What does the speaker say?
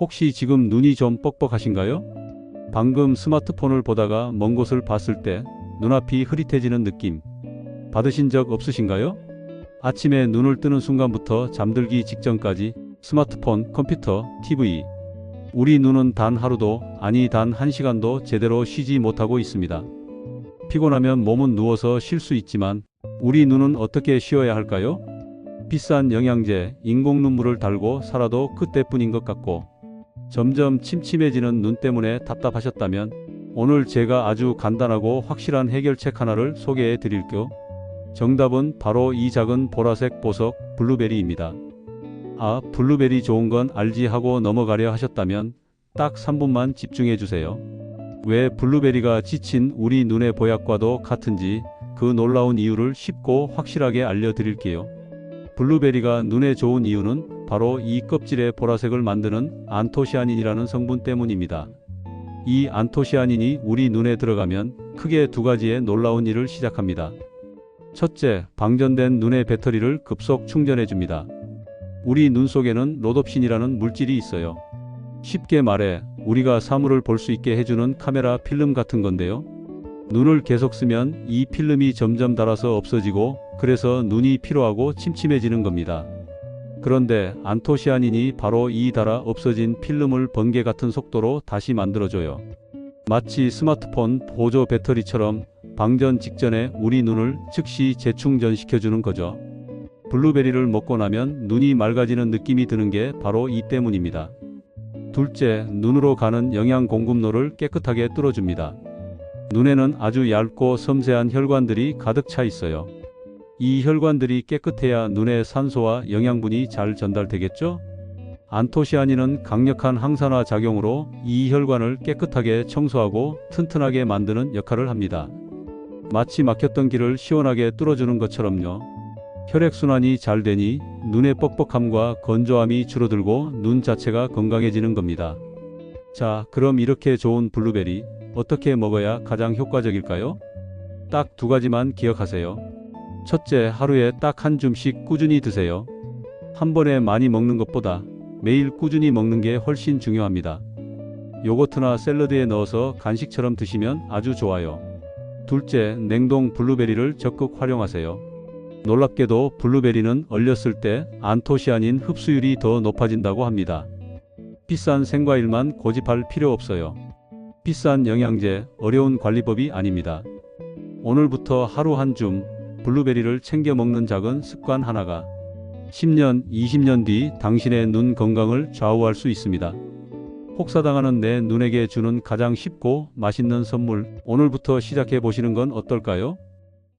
혹시 지금 눈이 좀 뻑뻑하신가요? 방금 스마트폰을 보다가 먼 곳을 봤을 때 눈앞이 흐릿해지는 느낌 받으신 적 없으신가요? 아침에 눈을 뜨는 순간부터 잠들기 직전까지 스마트폰, 컴퓨터, TV 우리 눈은 단 하루도 아니 단 한 시간도 제대로 쉬지 못하고 있습니다. 피곤하면 몸은 누워서 쉴 수 있지만 우리 눈은 어떻게 쉬어야 할까요? 비싼 영양제, 인공 눈물을 달고 살아도 그때뿐인 것 같고 점점 침침해지는 눈 때문에 답답하셨다면 오늘 제가 아주 간단하고 확실한 해결책 하나를 소개해 드릴게요. 정답은 바로 이 작은 보라색 보석 블루베리입니다. 아, 블루베리 좋은 건 알지 하고 넘어가려 하셨다면 딱 3분만 집중해 주세요. 왜 블루베리가 지친 우리 눈의 보약과도 같은지 그 놀라운 이유를 쉽고 확실하게 알려드릴게요. 블루베리가 눈에 좋은 이유는 바로 이 껍질의 보라색을 만드는 안토시아닌이라는 성분 때문입니다. 이 안토시아닌이 우리 눈에 들어가면 크게 두 가지의 놀라운 일을 시작합니다. 첫째, 방전된 눈의 배터리를 급속 충전해 줍니다. 우리 눈 속에는 로놉신이라는 물질이 있어요. 쉽게 말해 우리가 사물을 볼 수 있게 해주는 카메라 필름 같은 건데요. 눈을 계속 쓰면 이 필름이 점점 닳아서 없어지고 그래서 눈이 피로하고 침침해지는 겁니다. 그런데 안토시아닌이 바로 이 닳아 없어진 필름을 번개 같은 속도로 다시 만들어줘요. 마치 스마트폰 보조 배터리처럼 방전 직전에 우리 눈을 즉시 재충전시켜주는 거죠. 블루베리를 먹고 나면 눈이 맑아지는 느낌이 드는 게 바로 이 때문입니다. 둘째, 눈으로 가는 영양 공급로를 깨끗하게 뚫어줍니다. 눈에는 아주 얇고 섬세한 혈관들이 가득 차 있어요. 이 혈관들이 깨끗해야 눈에 산소와 영양분이 잘 전달되겠죠? 안토시아닌은 강력한 항산화 작용으로 이 혈관을 깨끗하게 청소하고 튼튼하게 만드는 역할을 합니다. 마치 막혔던 길을 시원하게 뚫어주는 것처럼요. 혈액순환이 잘 되니 눈의 뻑뻑함과 건조함이 줄어들고 눈 자체가 건강해지는 겁니다. 자, 그럼 이렇게 좋은 블루베리 어떻게 먹어야 가장 효과적일까요? 딱 두 가지만 기억하세요. 첫째, 하루에 딱 한 줌씩 꾸준히 드세요. 한 번에 많이 먹는 것보다 매일 꾸준히 먹는 게 훨씬 중요합니다. 요거트나 샐러드에 넣어서 간식처럼 드시면 아주 좋아요. 둘째, 냉동 블루베리를 적극 활용하세요. 놀랍게도 블루베리는 얼렸을 때 안토시아닌 흡수율이 더 높아진다고 합니다. 비싼 생과일만 고집할 필요 없어요. 비싼 영양제, 어려운 관리법이 아닙니다. 오늘부터 하루 한 줌 블루베리를 챙겨 먹는 작은 습관 하나가 10년, 20년 뒤 당신의 눈 건강을 좌우할 수 있습니다. 혹사당하는 내 눈에게 주는 가장 쉽고 맛있는 선물, 오늘부터 시작해 보시는 건 어떨까요?